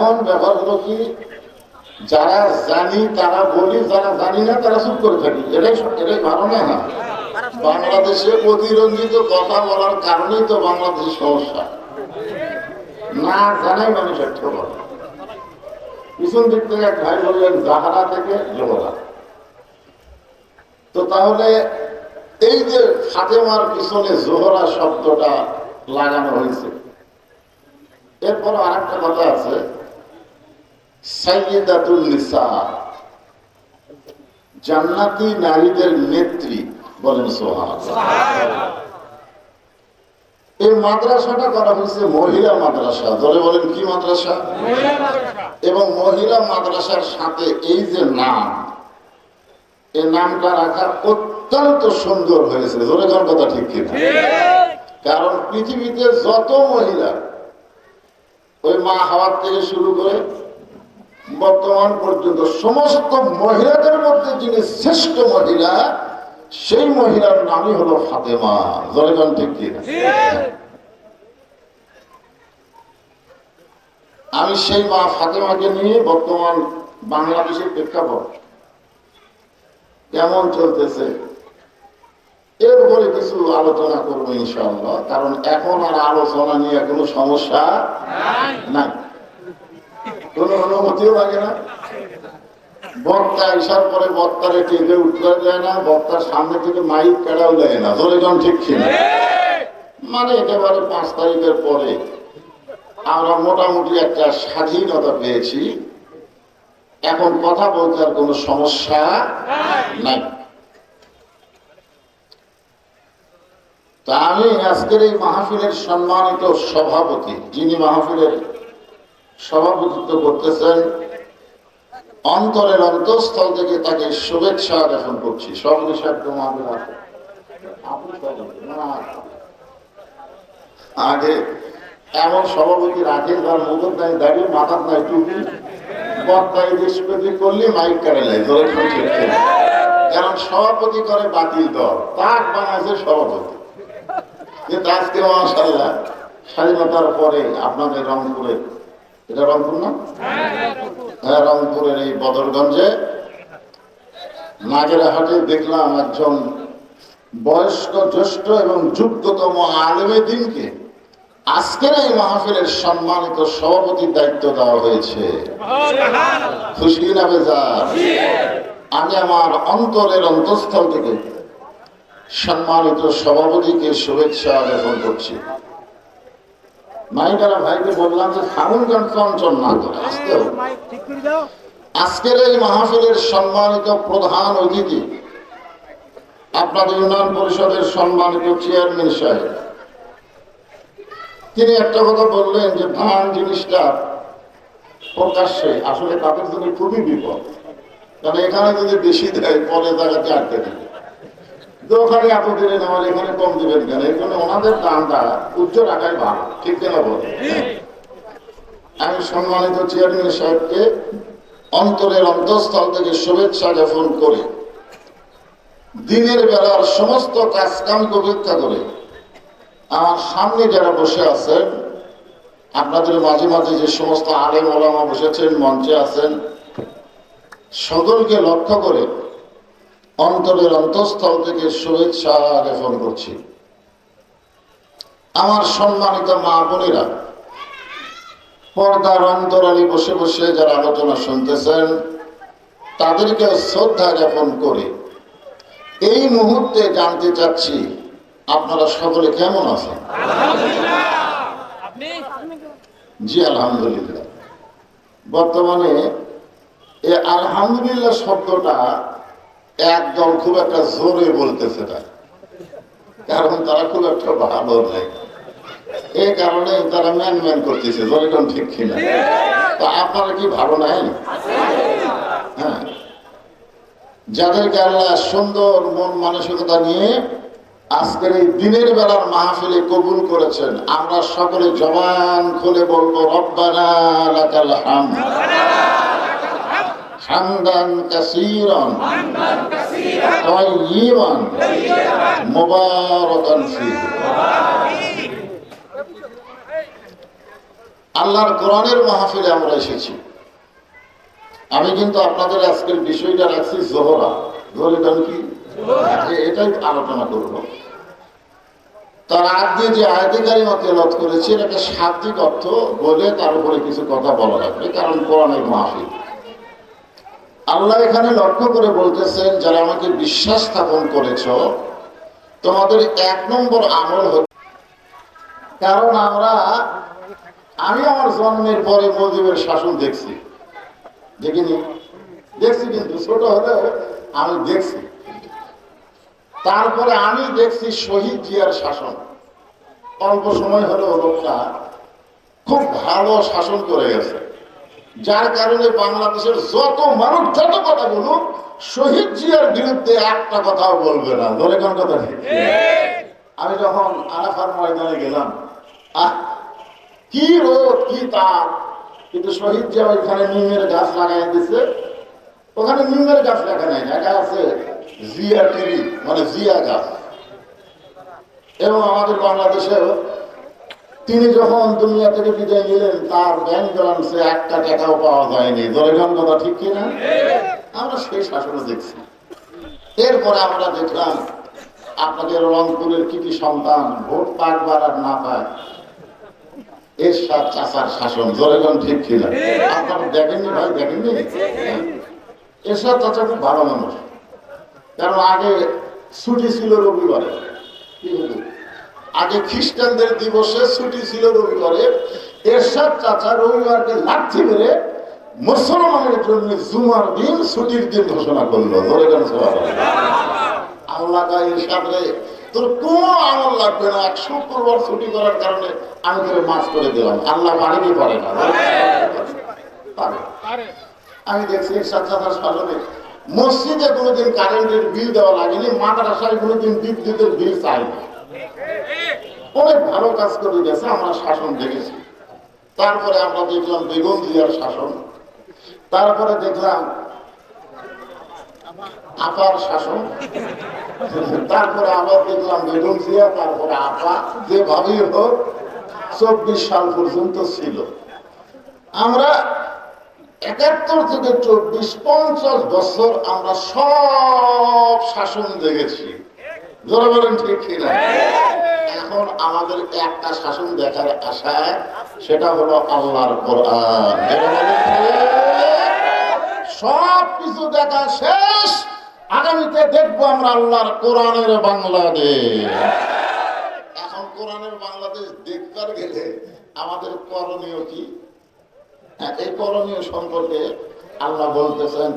এখন ব্যাপার হলো কি, যারা জানি, তারা বলি, যারা জানি না, তারা চুপ করে থাকি। এটাই এটাই ভালো না। বাংলাদেশে অতিরঞ্জিত কথা বলার কারণেই তো বাংলাদেশের সমস্যা। না জানাই মানুষ একটা বলে পিছন দিক থেকে এক ভাই বললেন, জাহারা থেকে জোহরা তো তাহলে এই যে ফাতেমার পিছনে জোহরা শব্দটা লাগানো হয়েছে এরপর আর একটা কথা আছে। সাইয়েদাতুল নিসা। জান্নাতি নারীদের নেত্রী বলেন সোহান এই মাদ্রাসাটা করা হয়েছে মহিলা মাদ্রাসা। ধরে বলেন কি মাদ্রাসা? এবং মহিলা মাদ্রাসার সাথে এই যে নাম এই নামটা রাখা অত্যন্ত সুন্দর হয়েছে। ধরে কোন কথা ঠিক কিনা? কারণ পৃথিবীতে যত মহিলা ওই মা হাওয়ার থেকে শুরু করে বর্তমান পর্যন্ত সমস্ত মহিলাদের মধ্যে যিনি শ্রেষ্ঠ মহিলা সেই মহিলার নামই হলো ফাতেমা। জয়গান ঠিক কিনা? আমি সেই মা ফাতেমাকে নিয়ে বর্তমান বাংলাদেশের প্রেক্ষাপট কেমন চলতেছে এরপরে কিছু আলোচনা করব ইনশাআল্লাহ কারণ এখন আর আলোচনা নিয়ে কোনো সমস্যা নাই। কোনো অনুমতিও লাগে না। বক্তা ইসার পরে বক্তারে টেকে উঠতে দেয় না, বক্তার সামনে থেকে মাইক কেড়াও দেয় না। ধরে যখন ঠিক ছিল মানে একেবারে পাঁচ তারিখের পরে আমরা মোটামুটি একটা স্বাধীনতা পেয়েছি। এখন কথা বলতে আর কোনো সমস্যা নাই। তা আমি আজকের এই মাহফিলের সম্মানিত সভাপতি, যিনি মাহফিলের সভাপতিত্ব করতেছেন অন্তরের অন্তঃস্থল থেকে তাকে শুভেচ্ছা জ্ঞাপন করছি? না। আগে এমন সভাপতি রাখে যার মুখের নাই দাঁড়িয়ে, মাথার নাই টুপি করলে মাইক কাটে নাই, ধরে। কারণ সভাপতি করে বাতিল দল তাক বানাইছে সভাপতি কিন্তু আজকে মাসাল্লাহ স্বাধীনতার পরে আপনাদের রংপুরে এটা রংপুর না? হ্যাঁ রংপুরের এই বদরগঞ্জে। নাগেরহাটে দেখলাম একজন বয়স্ক, জ্যেষ্ঠ এবং যোগ্যতম আলেমে দিনকে আজকের এই মাহফিলের সম্মানিত সভাপতির দায়িত্ব দেওয়া হয়েছে। খুশি না বেজার আমি আমার অন্তরের অন্তঃস্থল থেকে সম্মানিত সভাপতিকে শুভেচ্ছা জ্ঞাপন করছি। মাইকারা ভাইকে বললাম যে সাউন্ড গান চঞ্চল না করে আজকের এই মাহফিলের সম্মানিত প্রধান অতিথি আপনাদের উন্নয়ন পরিষদের সম্মানিত চেয়ারম্যান সাহেব। তিনি একটা কথা বললেন যে ধান জিনিসটা প্রকাশ্যে আসলে তাদের জন্য খুবই বিপদ। কারণ এখানে যদি বেশি দেয় পরে জায়গাতে আটকে দেবে। ওখানে কেন? ওনাদের রাখাই আমি সম্মানিত চেয়ারম্যান সাহেবকে অন্তরের থেকে শুভেচ্ছা করে। দিনের বেলার সমস্ত কাজ কাম উপেক্ষা করে আমার সামনে যারা বসে আছেন, আপনাদের মাঝে মাঝে যে সমস্ত আলেম ওলামা বসেছেন, মঞ্চে আছেন, সকলকে লক্ষ্য করে অন্তরের অন্তঃস্থল থেকে শুভেচ্ছা জ্ঞাপন করছি। আমার সম্মানিত মা বোনেরা, পর্দার অন্তরালী বসে বসে যারা আলোচনা শুনতেছেন, তাদেরকে শ্রদ্ধা জ্ঞাপন করে এই মুহূর্তে জানতে চাচ্ছি, আপনারা সকলে কেমন আছেন? জি, আলহামদুলিল্লাহ। বর্তমানে এই আলহামদুলিল্লাহ শব্দটা একদল খুব একটা জোরে বলতেছে না। কারণ তারা খুব একটা ভালো নেই। এই কারণে তারা ম্যান ম্যান করতেছে, জোরে ঠিক কিনা? তো আপনারা কি ভালো নাই? হ্যাঁ। যাদেরকে আল্লাহ সুন্দর মন মানসিকতা নিয়ে আজকের এই দিনের বেলার মাহফিলে কবুল করেছেন, আমরা সকলে জবান খুলে বলব, রব্বানা লাকাল হামদান কাসীরান। তাইয়িবান। মুবারাকান ফীহি আল্লাহর কোরআনের মাহফিলে আমরা এসেছি। আমি কিন্তু আপনাদের আজকের বিষয়টা রাখছি জোহরা। জোহরের কি? এটাই আলোচনা করব। তার আগ দিয়ে যে আয়তিকারী তেলত করেছি এটাকে শাব্দিক অর্থ বলে তার উপরে কিছু কথা বলা লাগবে কারণ কোরআনের মাহফিল। আল্লাহ এখানে লক্ষ্য করে বলতেছেন, যারা আমাকে বিশ্বাস স্থাপন করেছ, তোমাদের এক নম্বর আমল হচ্ছে, কারণ আমরা, আমি আমার জন্মের পরে মজিবের শাসন দেখছি। দেখিনি? দেখছি কিন্তু, ছোট হলেও আমি দেখছি। তারপরে আমি দেখছি শহীদ জিয়ার শাসন। অল্প সময় হলেও লোকটা খুব ভালো শাসন করে গেছে। যার কারণে বাংলাদেশের যত মানুষ যত কথা বলুক, শহীদ জিয়ার বিরুদ্ধে একটা কথাও বলবে না। ধরে কোন কথা আমি যখন আরাফার ময়দানে গেলাম কি রোদ, কি তাপ। কিন্তু শহীদ জিয়া ওইখানে নিমের গাছ লাগাই দিছে। ওখানে নিমের গাছ লেখা নাই লেখা আছে জিয়া টিভি মানে জিয়া গাছ। এবং আমাদের বাংলাদেশেও তিনি যখন দুনিয়া থেকে বিদায় নিলেন, তার ব্যাংক ব্যালেন্সে একটা টাকাও পাওয়া যায়নি দলের কথা ঠিক কিনা? আমরা সেই শাসনে দেখছি। এরপরে আমরা দেখলাম, আপনাদের রংপুরের কি কি সন্তান ভোট পাকবার আর না পায় এর সাথ চাচার শাসন। জোরেগন ঠিক কিনা? আপনারা দেখেননি ভাই, দেখেননি? এরশাদ চাচা খুব ভালো মানুষ। কারণ আগে ছুটি ছিল রবিবারে। কি? আগে খ্রিস্টানদের দিবসে ছুটি ছিল রবিবারে। এরশাদ চাচা রবিবারকে লাঠি মেরে মুসলমানের জন্য জুমার দিন ছুটির দিন ঘোষণা করল। আল্লাহ রে তোর কোনো আমল লাগবে না এক শুক্রবার ছুটি করার কারণে আমি তোরে মাফ করে দিলাম। আল্লাহ কি পারে না। আমি দেখছি ইরশাদ চাচার শাসনে মসজিদে কোনোদিন কারেন্টের বিল দেওয়া লাগেনি মাদ্রাসায় কোনোদিন বিদ্যুতের বিল চাইনি অনেক ভালো কাজ করে গেছে আমরা শাসন দেখেছি। তারপরে আমরা দেখলাম বেগম জিয়ার শাসন। তারপরে দেখলাম আপার শাসন। তারপরে আবার দেখলাম বেগম জিয়া, তারপরে আপা, যেভাবেই হোক, চব্বিশ সাল পর্যন্ত ছিল। আমরা একাত্তর থেকে চব্বিশ, পঞ্চাশ বছর আমরা সব শাসন দেখেছি। জোরে বলেন ঠিক কিনা? এখন আমাদের একটা শাসন দেখার আশায় সেটা হলো আল্লাহর সব কিছু দেখা শেষ। আগামীতে দেখব আমরা আল্লাহর কোরআনের বাংলাদেশ। এখন কোরআনের বাংলাদেশ দেখবার গেলে আমাদের করণীয় কি? হ্যাঁ, এই করণীয় সম্পর্কে আল্লাহ বলতেছেন